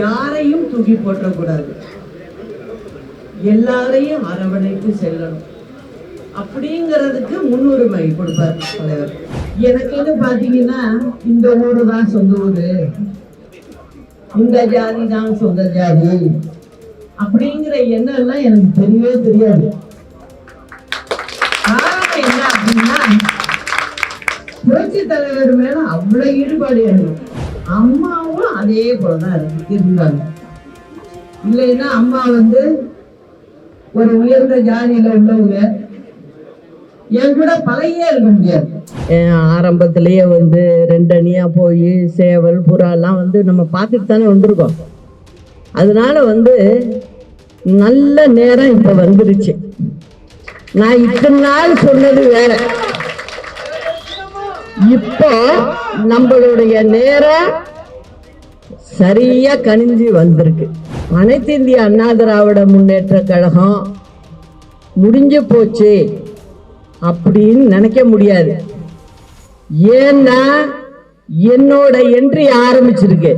யாரையும் தூக்கி போட்டக்கூடாது எல்லாரையும் அரவணைத்து செல்லணும். அப்படிங்கிறதுக்கு முன்னுரிமை கொடுப்பார் தலைவர். எனக்குன்னு பாத்தீங்கன்னா இந்த ஊரு தான் சொந்த ஊரு. இந்த ஜாதி தான் சொந்த ஜாதி. அப்படிங்கிற எண்ணம் எல்லாம் எனக்கு தெரியவே தெரியாது. காரணம் என்ன அப்படின்னா புரட்சி தலைவர் மேல அவ்வளவு ஈடுபாடு எனக்கு. அம்மாவும் அதே போலதான் இருக்கு- இருந்தாங்க இல்லைன்னா அம்மா வந்து ஒரு உயர்ந்த ஜாதியில உள்ளவங்க என் கூட பழைய இருக்க முடியாது. ஆரம்பத்திலேயே வந்து ரெண்டு அணியா போய் சேவல் புறாலாம் வந்து நம்ம பார்த்துட்டு தானே வந்திருக்கோம். அதனால வந்து நல்ல நேரம் இப்போ வந்துருச்சு. நான் இத்தனை நாள் சொன்னது வேற. இப்போ நம்மளுடைய நேரம் சரியா கணிஞ்சு வந்திருக்கு. அனைத்து இந்திய அண்ணா திராவிட முன்னேற்ற கழகம் முடிஞ்சு போச்சு அப்படின்னு நினைக்க முடியாது. ஏன்னா என்னோட என்ட்ரி ஆரம்பிச்சிருக்கு.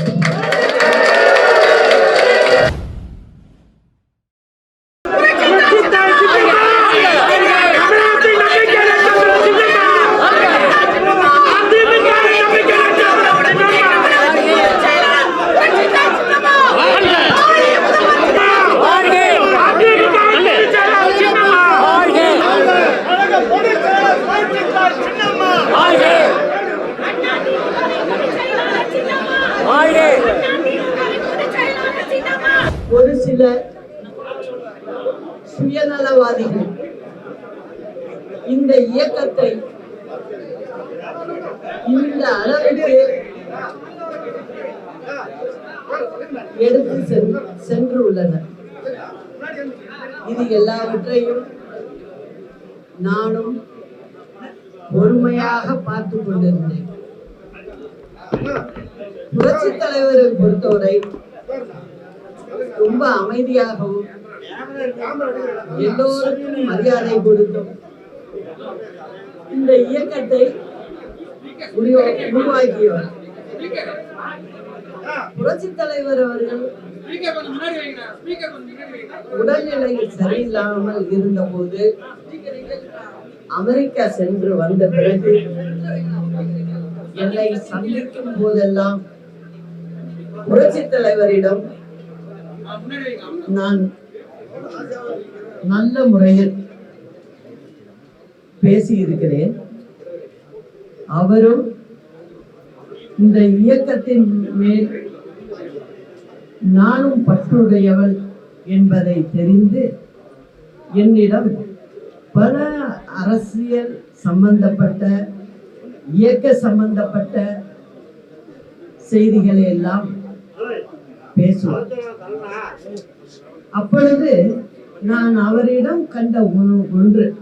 சில சுயநலவாதிகள் இந்த இயக்கத்தை இந்த அளவுக்கு எடுத்து சென்று சென்று உள்ளனர் இது எல்லாவற்றையும் நானும் பொறுமையாக பார்த்து கொண்டிருந்தேன். புரட்சி தலைவரை பொறுத்தவரை ரொம்ப அமைதியாகவும் எல்லோருக்கும் மரியாதை கொடுத்தும் இந்த இயக்கத்தை உருவாக்கியவர். புரட்சி தலைவர் அவர்கள் உடல்நிலை சரியில்லாமல் இருந்த போது அமெரிக்கா சென்று வந்த பிறகு என்னை சந்திக்கும் போதெல்லாம் புரட்சி தலைவரிடம் நான் நல்ல முறையில் பேசி இருக்கிறேன் அவரும் இந்த இயக்கத்தின் மேல் நானும் பற்றுடையவள் என்பதை தெரிந்து என்னிடம் பல அரசியல் சம்பந்தப்பட்ட இயக்க சம்பந்தப்பட்ட செய்திகளை எல்லாம் பேசுவார். அப்பொழுது நான் அவரிடம் கண்ட ஒன்று- ஒன்று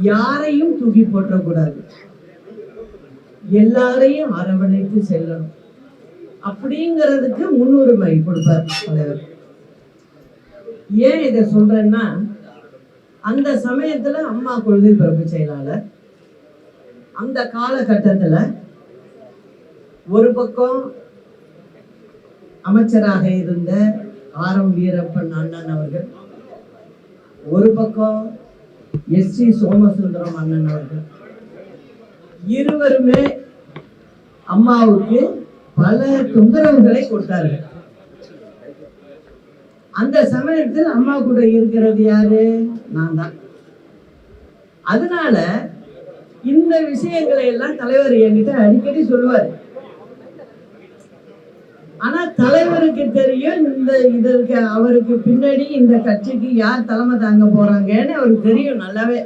யாரையும் தூக்கி போட்டக்கூடாது எல்லாரையும் அரவணைத்து செல்லணும். அப்படிங்கிறதுக்கு முன்னுரிமை கொடுப்பார் தலைவர். ஏன் இதை சொல்றேன்னா அந்த சமயத்துல அம்மா கொள்கை பிறப்பு செயலாளர். அந்த காலகட்டத்துல ஒரு பக்கம் அமைச்சராக இருந்த ஆர் எம் வீரப்பன் அண்ணன் அவர்கள் ஒரு பக்கம் எஸ் சி சோமசுந்தரம் அண்ணன் அவர்கள் இருவருமே அம்மாவுக்கு பல தொந்தரவுகளை கொடுத்தார்கள். அந்த சமயத்தில் அம்மா கூட இருக்கிறது யாரு? நான் தான். அதனால இந்த விஷயங்களை எல்லாம் தலைவர் என்கிட்ட அடிக்கடி சொல்லுவார். ஆனா தலைவருக்கு தெரியும் இந்த இதற்கு அவருக்கு பின்னாடி இந்த கட்சிக்கு யார் தலைமை தாங்க போறாங்கன்னு அவருக்கு தெரியும் நல்லாவே.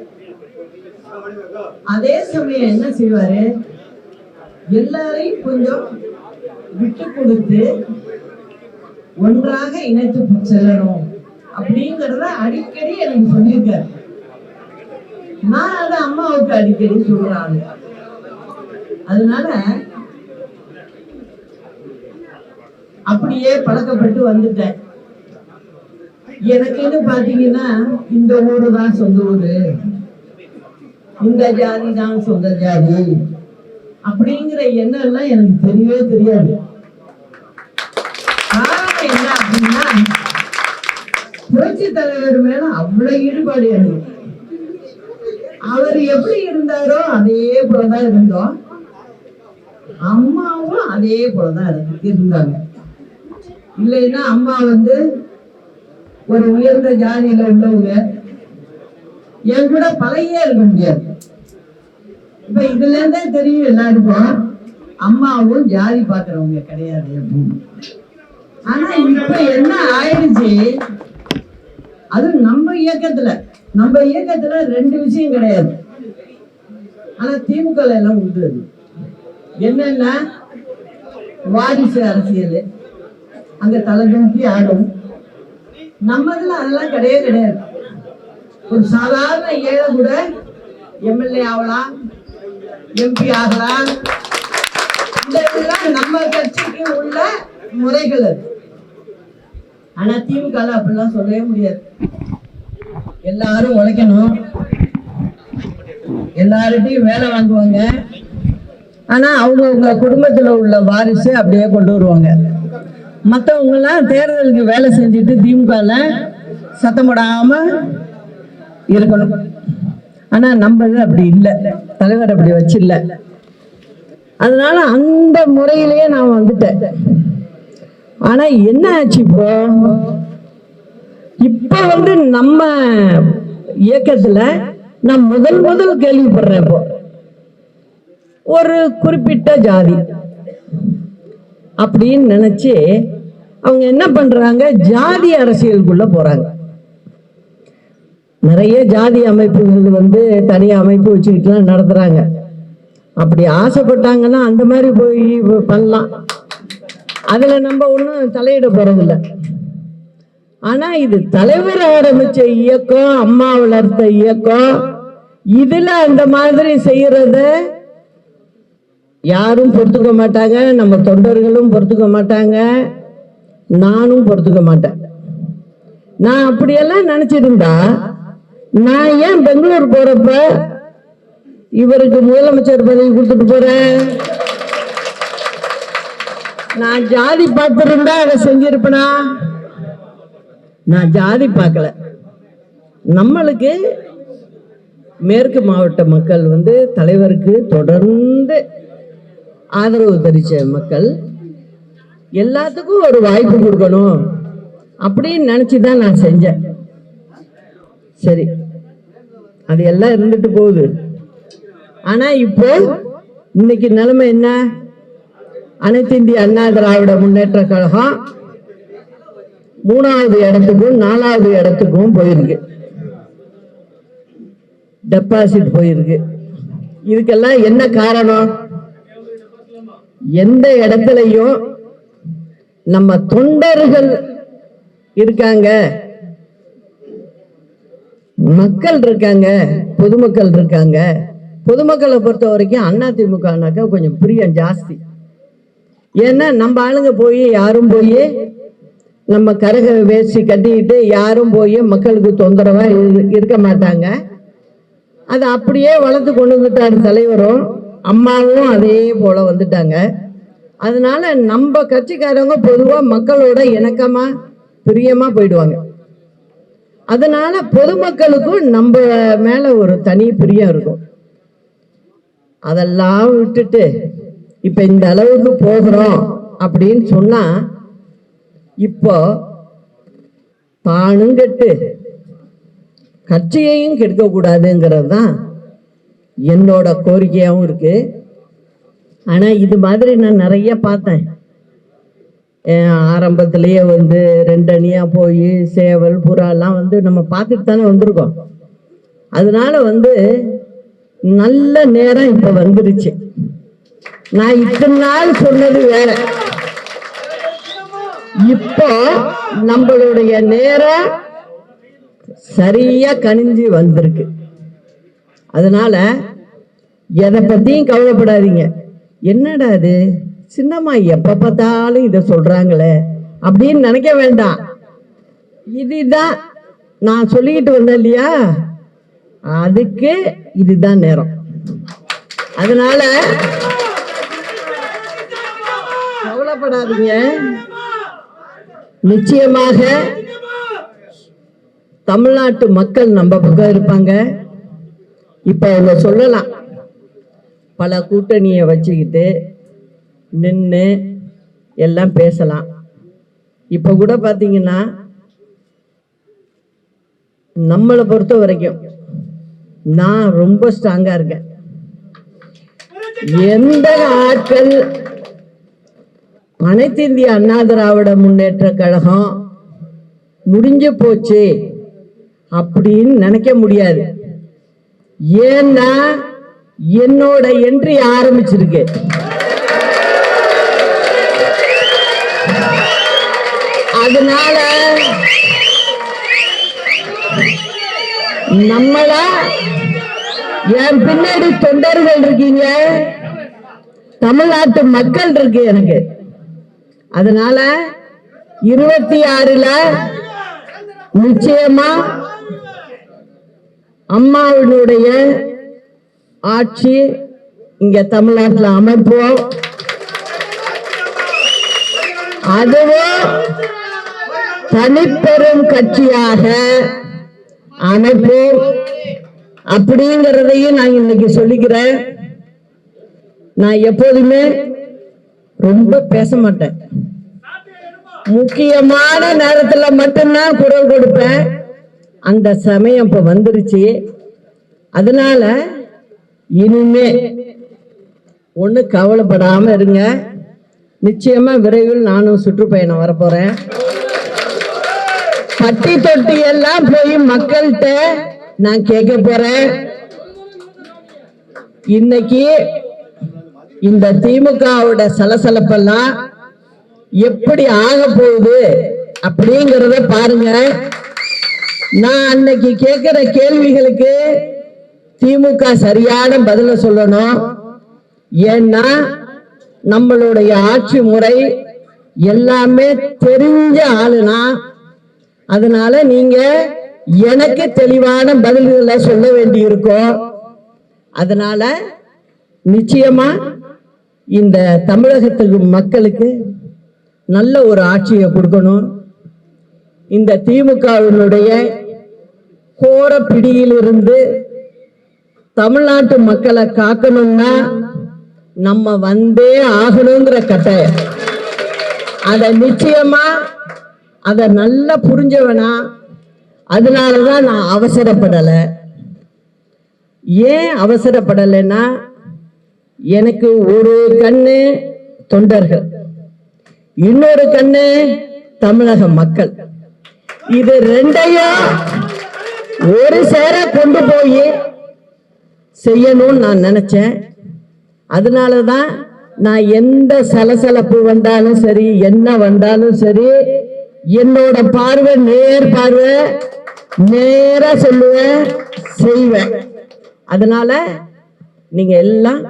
அதே சமயம் என்ன செய்வாரு? எல்லாரையும் கொஞ்சம் விட்டு கொடுத்து ஒன்றாக இணைத்து செல்லணும். அப்படிங்கறத அடிக்கடி எனக்கு சொல்லியிருக்காரு. நான் அதை அம்மாவுக்கு அடிக்கடி சொல்றாங்க அதனால அப்படியே பழக்கப்பட்டு வந்துட்டேன். எனக்குன்னு பாத்தீங்கன்னா இந்த ஊரு தான் சொந்த ஊரு. இந்த ஜாதி தான் சொந்த ஜாதி. அப்படிங்கிற எண்ணம் எல்லாம் எனக்கு தெரியவே தெரியாது. காரணம் என்ன அப்படின்னா புரட்சி தலைவர் மேல அவ்வளவு ஈடுபாடு எனக்கு. அவர் எப்படி இருந்தாரோ அதே போலதான் இருந்தோம். அம்மாவும் அதே போலதான் இருந்து- இருந்தாங்க. இல்லைன்னா அம்மா வந்து ஒரு உயர்ந்த ஜாதியில உள்ளவங்க என் கூட பழைய இருக்க முடியாது இப்ப இதுல இருந்தே தெரியும் எல்லாருக்கும் அம்மாவும் ஜாதி பாக்குறவங்க கிடையாது அப்படின்னு. ஆனா இப்ப என்ன ஆயிடுச்சு? அது நம்ம இயக்கத்துல நம்ம இயக்கத்துல ரெண்டு விஷயம் கிடையாது. ஆனா திமுக எல்லாம் உண்டு. என்னன்னா வாரிசு அரசியல். அங்க தலை தூக்கி ஆடும் நம்மதுல அதெல்லாம் கிடையவே கிடையாது. ஒரு சாதாரண ஏழை கூட எம்எல்ஏ ஆகலாம் எம்பி ஆகலாம். இந்த இதெல்லாம் நம்ம கட்சிக்கு உள்ள முறைகள் அது. ஆனா திமுக அப்படிலாம் சொல்லவே முடியாது. எல்லாரும் உழைக்கணும். எல்லார்கிட்டையும் வேலை வாங்குவாங்க. ஆனா அவங்க அவங்க குடும்பத்துல உள்ள வாரிசு அப்படியே கொண்டு வருவாங்க. மத்தவங்க எல்லாம் தேர்தலுக்கு வேலை செஞ்சுட்டு திமுகல சத்தம் போடாம இருக்கணும். ஆனா நம்ம இது அப்படி இல்லை. தலைவர் அப்படி வச்சில்ல. அதனால அந்த முறையிலேயே நான் வந்துட்டேன். ஆனா என்ன ஆச்சு இப்போ? இப்ப வந்து நம்ம இயக்கத்துல நான் முதல் முதல் கேள்விப்படுறேன் இப்போ. ஒரு குறிப்பிட்ட ஜாதி அப்படின்னு நினைச்சு அவங்க என்ன பண்றாங்க? ஜாதி அரசியலுக்குள்ள போறாங்க. நிறைய ஜாதி அமைப்புகள் வந்து தனி அமைப்பு வச்சுக்கிட்டுலாம் நடத்துறாங்க. அப்படி ஆசைப்பட்டாங்கன்னா அந்த மாதிரி போய் பண்ணலாம். அதுல நம்ம ஒன்றும் தலையிட போறதில்ல. ஆனா இது தலைவர் ஆரம்பிச்ச இயக்கம் அம்மா வளர்த்த இயக்கம் இதுல அந்த மாதிரி செய்யறத யாரும் பொறுத்துக்க மாட்டாங்க. நம்ம தொண்டர்களும் பொறுத்துக்க மாட்டாங்க. நானும் பொறுத்துக்க மாட்டேன். நான் அப்படியெல்லாம் நினைச்சிருந்தா நான் ஏன் பெங்களூர் போறப்ப இவருக்கு முதலமைச்சர் பதவி கொடுத்துட்டு போறேன்? நான் ஜாதி பார்த்திருந்தா அதை செஞ்சிருப்பனா? நான் ஜாதி பார்க்கல. நம்மளுக்கு மேற்கு மாவட்ட மக்கள் வந்து தலைவருக்கு தொடர்ந்து ஆதரவு தெரிச்ச மக்கள் எல்லாத்துக்கும் ஒரு வாய்ப்பு கொடுக்கணும் அப்படின்னு நினச்சி தான் நான் செஞ்சேன். சரி. அது எல்லாம் இருந்துட்டு போகுது. ஆனால் இப்போ இன்னைக்கு நிலைமை என்ன? அனைத்து இந்திய அண்ணா திராவிட முன்னேற்ற கழகம் மூணாவது இடத்துக்கும் நாலாவது இடத்துக்கும் போயிருக்கு. டெபாசிட் போயிருக்கு. இதுக்கெல்லாம் என்ன காரணம்? எந்த இடத்துலையும் நம்ம தொண்டர்கள் இருக்காங்க. மக்கள் இருக்காங்க பொதுமக்கள் இருக்காங்க. பொதுமக்களை பொறுத்த வரைக்கும் அண்ணா திமுகனாக்கா கொஞ்சம் பிரியம் ஜாஸ்தி. ஏன்னா நம்ம ஆளுங்க போய் யாரும் போய் நம்ம கரக வேஷ்டி கட்டிக்கிட்டு யாரும் போய் மக்களுக்கு தொந்தரவா இரு- இருக்க மாட்டாங்க. அது அப்படியே வளர்த்து கொண்டு வந்துட்டார் தலைவரும் அம்மாவும் அதே போல வந்துட்டாங்க. அதனால நம்ம கட்சிக்காரவங்க பொதுவாக மக்களோட இணக்கமா பிரியமா போயிடுவாங்க. அதனால பொதுமக்களுக்கும் நம்ம மேல ஒரு தனி பிரியம் இருக்கும். அதெல்லாம் விட்டுட்டு இப்ப இந்த அளவுக்கு போகிறோம் அப்படின்னு சொன்னா இப்போ தானும் கெட்டு கட்சியையும் கெடுக்கக்கூடாதுங்கிறது தான் என்னோட கோரிக்கையாகவும் இருக்குது ஆனால் இது மாதிரி நான் நிறைய பார்த்தேன். ஆரம்பத்துலேயே ஆரம்பத்திலேயே வந்து ரெண்டு போய் சேவல் புறாலாம் வந்து நம்ம பார்த்துட்டு தானே வந்திருக்கோம். அதனால வந்து நல்ல நேரம் இப்போ வந்துருச்சு. நான் இத்தனை நாள் சொன்னது வேற. இப்போ நம்மளுடைய நேரம் சரியா கணிஞ்சு வந்திருக்கு. அதனால எதை பத்தியும் கவலைப்படாதீங்க. என்னடா இது? சின்னம்மா எப்ப பார்த்தாலும் இதை சொல்றாங்களே? அப்படின்னு நினைக்க வேண்டாம். இதுதான் நான் சொல்லிக்கிட்டு வந்தேன் இல்லையா? அதுக்கு இதுதான் நேரம். அதனால கவலைப்படாதீங்க. நிச்சயமாக தமிழ்நாட்டு மக்கள் நம்ம பக்கம் இருப்பாங்க. இப்ப இதை சொல்லலாம். பல கூட்டணியை வச்சுக்கிட்டு நின்று எல்லாம் பேசலாம். இப்ப கூட பார்த்தீங்கன்னா நம்மளை பொறுத்த வரைக்கும் நான் ரொம்ப ஸ்ட்ராங்கா இருக்கேன். எந்த ஆட்கள் அனைத்து இந்திய அண்ணா திராவிட முன்னேற்ற கழகம் முடிஞ்சு போச்சு அப்படின்னு நினைக்க முடியாது. ஏன்னா என்னோட என்ட்ரி ஆரம்பிச்சிருக்கு. அதனால நம்மளா என் பின்னாடி தொண்டர்கள் இருக்கீங்க. தமிழ்நாட்டு மக்கள் இருக்கு எனக்கு. அதனால இருபத்தி ஆறுல நிச்சயமா அம்மாவினுடைய ஆட்சி இங்க தமிழ்நாட்டில் அமைப்போம். அதுவும் தனிப்பெரும் கட்சியாக அமைப்போம். அப்படிங்கிறதையும் நான் இன்னைக்கு சொல்லிக்கிறேன். நான் எப்போதுமே ரொம்ப பேச மாட்டேன். முக்கியமான நேரத்துல மட்டும்தான் குரல் கொடுப்பேன். அந்த சமயம் இப்ப வந்துருச்சு. அதனால இனிமே ஒன்றும் கவலைப்படாமல் இருங்க. நிச்சயமாக விரைவில் நானும் சுற்றுப்பயணம் வரப்போகிறேன் பட்டி தொட்டி எல்லாம் போய் மக்கள்கிட்ட நான் கேட்க போறேன். இன்னைக்கு இந்த திமுகவோட சலசலப்பெல்லாம் எப்படி ஆக போகுது அப்படிங்கிறத பாருங்க. நான் அன்னைக்கு கேட்கிற கேள்விகளுக்கு திமுக சரியான பதில சொல்லணும். ஏன்னா நம்மளுடைய ஆட்சி முறை எல்லாமே தெரிஞ்ச ஆளுனா அதனால நீங்க எனக்கு தெளிவான பதில்களை சொல்ல வேண்டி இருக்கும் அதனால நிச்சயமா இந்த தமிழகத்துக்கு மக்களுக்கு நல்ல ஒரு ஆட்சியை கொடுக்கணும். இந்த திமுகவினுடைய கோர பிடியிலிருந்து தமிழ்நாட்டு மக்களை காக்கணும்னா நம்ம வந்தே ஆகணுங்கிற கட்டாயம். அத நிச்சயமா அத நல்லா புரிஞ்சவனா அதனாலதான் நான் அவசரப்படல. ஏன் அவசரப்படலைன்னா எனக்கு ஒரு கண்ணு தொண்டர்கள் இன்னொரு கண்ணு தமிழக மக்கள். இது ரெண்டையும் ஒரு சேர கொண்டு போய் செய்யணும்னு நான் நினச்சேன். அதனால தான் நான் எந்த சலசலப்பு வந்தாலும் சரி என்ன வந்தாலும் சரி என்னோட பார்வை நேர் பார்வை நேரா சொல்லுவேன் செய்வேன். அதனால நீங்க எல்லாம்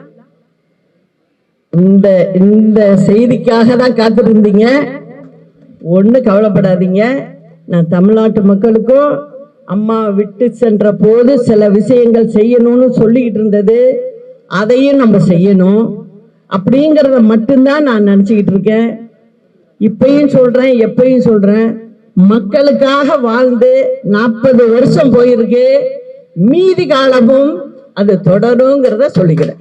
இந்த இந்த செய்திக்காக தான் காத்திருந்தீங்க ஒன்றும் கவலைப்படாதீங்க. நான் தமிழ்நாட்டு மக்களுக்கும் அம்மா விட்டு சென்ற போது சில விஷயங்கள் செய்யணும்னு சொல்லிக்கிட்டு இருந்தது. அதையும் நம்ம செய்யணும். அப்படிங்கிறத மட்டும்தான் நான் நினச்சிக்கிட்டு இருக்கேன். இப்பையும் சொல்கிறேன் எப்பையும் சொல்கிறேன் மக்களுக்காக வாழ்ந்து நாற்பது வருஷம் போயிருக்கு. மீதி காலமும் அது தொடருங்கிறத சொல்லிக்கிறேன்.